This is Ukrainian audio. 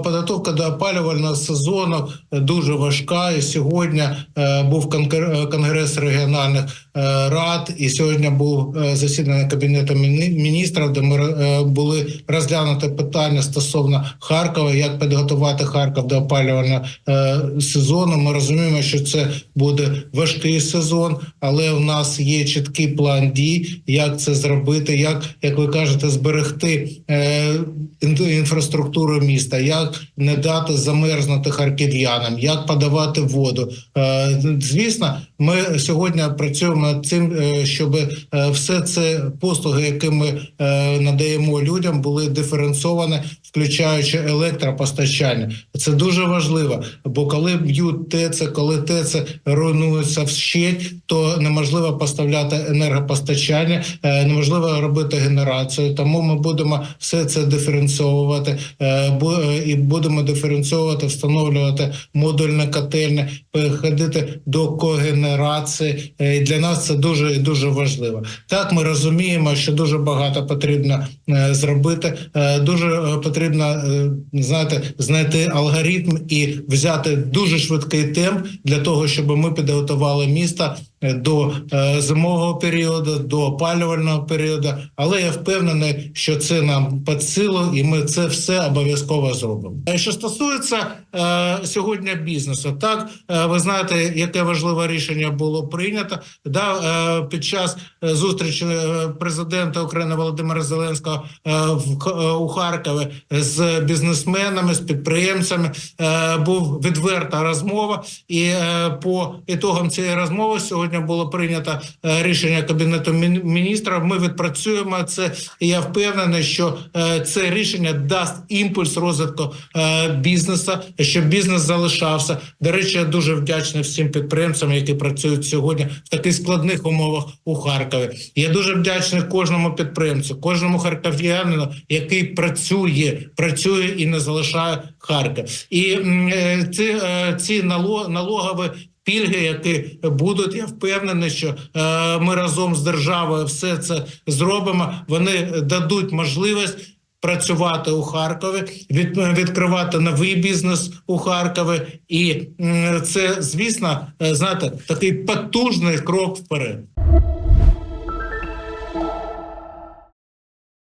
Підготовка до опалювального сезону дуже важка. І сьогодні е, був е, конгрес регіональних е, рад, і сьогодні був е, засідання кабінету міні- міністрів, де ми е, були розглянути питання стосовно Харкова, як підготувати Харків до опалювального е, сезону. Ми розуміємо, що це буде важкий сезон, але у нас є чіткий план дій, як це зробити, як, як ви кажете, зберегти е, інфраструктуру міста, як не дати замерзнути харків'янам, як подавати воду. Е, Звісно, ми сьогодні працюємо над цим, е, щоб е, все це послуги, які ми надаємо людям, були диференційовані, включаючи електропостачання. Це дуже важливо, бо коли б'ють ТЕЦ, коли ТЕЦ руйнуються вщеть, то неможливо поставляти енергопостачання, неможливо робити генерацію. Тому ми будемо все це диференціовувати і будемо диференціовувати, встановлювати модульне котельне, переходити до когенерації. Е, І для нас це дуже і дуже важливо. Так, ми розуміємо, що дуже багато потрібно е, зробити. Е, Дуже потрібно знаєте, знайти алгоритм і взяти дуже швидкий темп для того, щоб ми підготували місто е, до зимового періоду, до опалювального періоду. Але я впевнений, що це нам під силу, і ми це все обов'язково зробимо. Е, Що стосується е, сьогодні бізнесу, так е, ви знаєте, яке важливе рішення було прийнято. Да, е, під час е, зустрічі е, президента України Володимира Зеленського е, в е, у Харкові з бізнесменами, з підприємцями е, був відверта розмова, і е, по ітогам цієї розмови сьогодні було прийнято рішення кабінету Мін- міністрів. Ми відпрацюємо це. І я впевнений, що е, це рішення дасть імпульс розвитку е, бізнесу, щоб бізнес залишався. До речі, я дуже вдячний всім підприємцям, які працюють сьогодні в таких складних умовах у Харкові. Я дуже вдячний кожному підприємцю, кожному харків'янину, який працює, працює і не залишає Харків. І е, ці, е, ці налогові пільги, які будуть, я впевнений, що е, ми разом з державою все це зробимо. Вони дадуть можливість. Працювати у Харкові, від, відкривати новий бізнес у Харкові, і це, звісно, е, знаєте, такий потужний крок вперед.